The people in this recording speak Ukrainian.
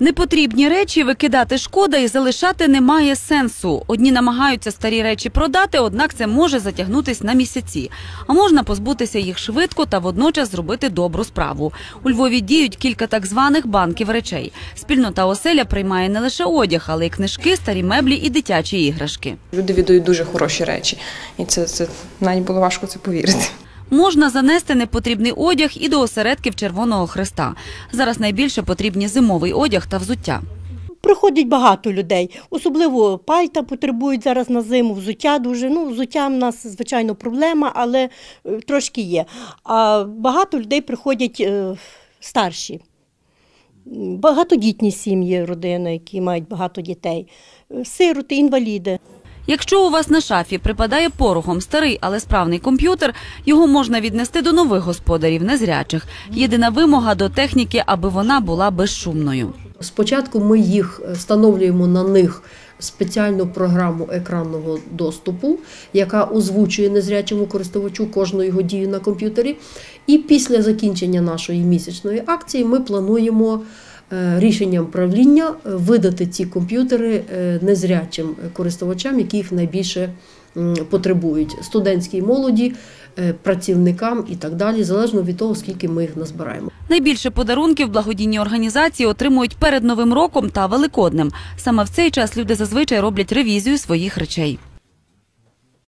Непотрібні речі викидати шкода і залишати немає сенсу. Одні намагаються старі речі продати, однак це може затягнутись на місяці. А можна позбутися їх швидко та водночас зробити добру справу. У Львові діють кілька так званих банків речей. Спільнота оселя приймає не лише одяг, але й книжки, старі меблі і дитячі іграшки. Люди віддають дуже хороші речі, і це, це навіть було важко це повірити. Можна занести непотрібний одяг і до осередків Червоного Хреста. Зараз найбільше потрібні зимовий одяг та взуття. Приходить багато людей, особливо пальта потребують зараз на зиму, взуття дуже. Ну, взуття в нас, звичайно, проблема, але е, трошки є. А багато людей приходять е, старші. Багатодітні сім'ї, родини, які мають багато дітей, сироти, інваліди. Якщо у вас на шафі припадає порохом старий, але справний комп'ютер, його можна віднести до нових господарів, незрячих. Єдина вимога до техніки, аби вона була безшумною. Спочатку ми їх е, встановлюємо на них спеціальну програму екранного доступу, яка озвучує незрячому користувачу кожну його дію на комп'ютері. І після закінчення нашої місячної акції ми плануємо рішенням правління е, видати ці комп'ютери е, незрячим користувачам, які їх найбільше потребують студентській молоді, е, працівникам і так далі, залежно від того, скільки ми їх назбираємо. Найбільше подарунків благодійні організації отримують перед Новим роком та Великоднем. Саме в цей час люди зазвичай роблять ревізію своїх речей.